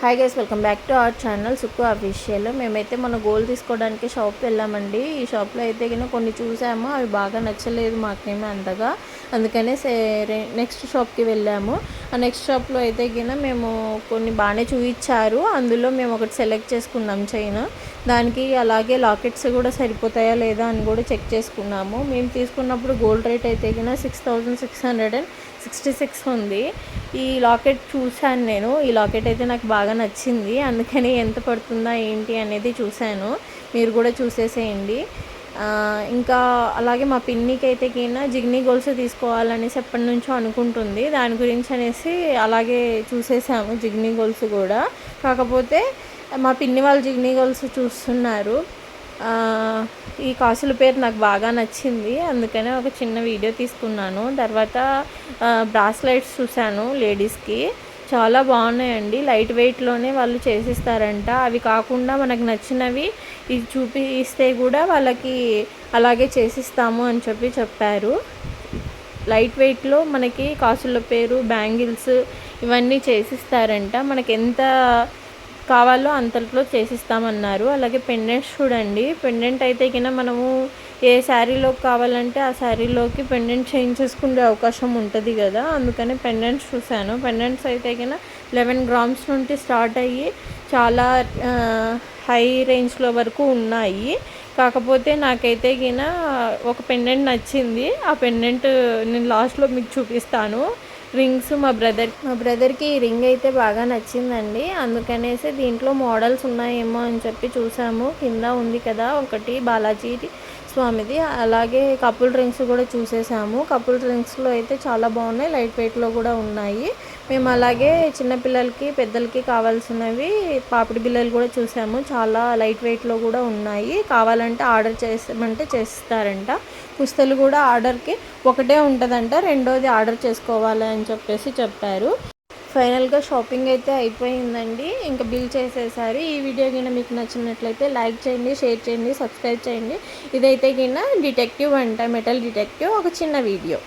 Hi guys welcome back to our channel Sukku official మేమైతే మన goal తీసుకోవడానికి షాప్కి వెళ్ళామండి. ఈ షాప్లో అయితే కనుక కొన్ని చూసాము. అవి బాగా నచ్చలేదు మాకేమీ అంతగా. అందుకనే నెక్స్ట్ షాప్కి వెళ్ళాము. ఆ నెక్స్ట్ షాప్లో అయితే కింద మేము కొన్ని బాగానే చూపించారు అందులో మేము ఒకటి సెలెక్ట్ చేసుకున్నాం చైన్ దానికి అలాగే లాకెట్స్ కూడా సరిపోతాయా లేదా అని కూడా చెక్ చేసుకున్నాము. మేము తీసుకున్నప్పుడు గోల్డ్ రేట్ అయితే కనుక six thousand six hundred and sixty six ఉంది. ఈ లాకెట్ చూశాను నేను. ఈ లాకెట్ అయితే నాకు బాగా నచ్చింది. అందుకని ఎంత పడుతుందా ఏంటి అనేది చూశాను. మీరు కూడా చూసేసేయండి. ఇంకా అలాగే మా పిన్నికి అయితే కింద జిగ్నీ గోల్స్ తీసుకోవాలనేసి ఎప్పటి నుంచో అనుకుంటుంది. దాని గురించి అనేసి అలాగే చూసేసాము జిగ్నీ గోల్స్ కూడా. కాకపోతే మా పిన్ని వాళ్ళు జిగ్నీ గోల్స్ చూస్తున్నారు. ఈ కాసుల పేరు నాకు బాగా నచ్చింది. అందుకనే ఒక చిన్న వీడియో తీసుకున్నాను. తర్వాత బ్రాస్లైట్స్ చూశాను లేడీస్కి. చాలా బాగున్నాయండి. లైట్ వెయిట్లోనే వాళ్ళు చేసిస్తారంట. అవి కాకుండా మనకు నచ్చినవి ఇది చూపిస్తే కూడా వాళ్ళకి అలాగే చేసిస్తాము అని చెప్పి చెప్పారు. లైట్ వెయిట్లో మనకి కాసుల పేరు బ్యాంగిల్స్ ఇవన్నీ చేసిస్తారంట. మనకి ఎంత కావాలో అంతట్లో చేసిస్తామన్నారు. అలాగే పెండెంట్స్ చూడండి. పెండెంట్ అయితే కింద మనము ఏ శారీలోకి కావాలంటే ఆ శారీలోకి పెండెంట్ చేంజ్ చేసుకునే అవకాశం ఉంటుంది కదా అందుకని పెండెంట్స్ చూశాను పెండెంట్స్ అయితే కింద లెవెన్ గ్రామ్స్ నుండి స్టార్ట్ అయ్యి చాలా హై రేంజ్లో వరకు ఉన్నాయి. కాకపోతే నాకైతే గిన ఒక పెండెంట్ నచ్చింది. ఆ పెండెంట్ నేను లాస్ట్లో మీకు చూపిస్తాను. రింగ్స్ మా బ్రదర్ మా బ్రదర్కి ఈ రింగ్ అయితే బాగా నచ్చిందండి. అందుకనేసి దీంట్లో మోడల్స్ ఉన్నాయేమో అని చెప్పి చూసాము. కింద ఉంది కదా ఒకటి బాలాజీ స్వామిది. అలాగే కపుల్ డ్రింక్స్ కూడా చూసేసాము. కపుల్ డ్రింక్స్లో అయితే చాలా బాగున్నాయి. లైట్ వెయిట్లో కూడా ఉన్నాయి. మేము అలాగే చిన్నపిల్లలకి పెద్దలకి కావాల్సినవి పాపిడి బిల్లలు కూడా చూసాము. చాలా లైట్ వెయిట్లో కూడా ఉన్నాయి. కావాలంటే ఆర్డర్ చేసామంటే చేస్తారంట. పుస్తలు కూడా ఆర్డర్కి ఒకటే ఉంటుందంట. రెండోది ఆర్డర్ చేసుకోవాలి అని చెప్పేసి చెప్పారు. ఫైనల్గా షాపింగ్ అయితే అయిపోయిందండి. ఇంకా బిల్ చేసేసారి. ఈ వీడియో కింద మీకు నచ్చినట్లయితే లైక్ చేయండి షేర్ చేయండి సబ్స్క్రైబ్ చేయండి. ఇదైతే కింద డిటెక్టివ్ అంట మెటల్ డిటెక్టివ్. ఒక చిన్న వీడియో.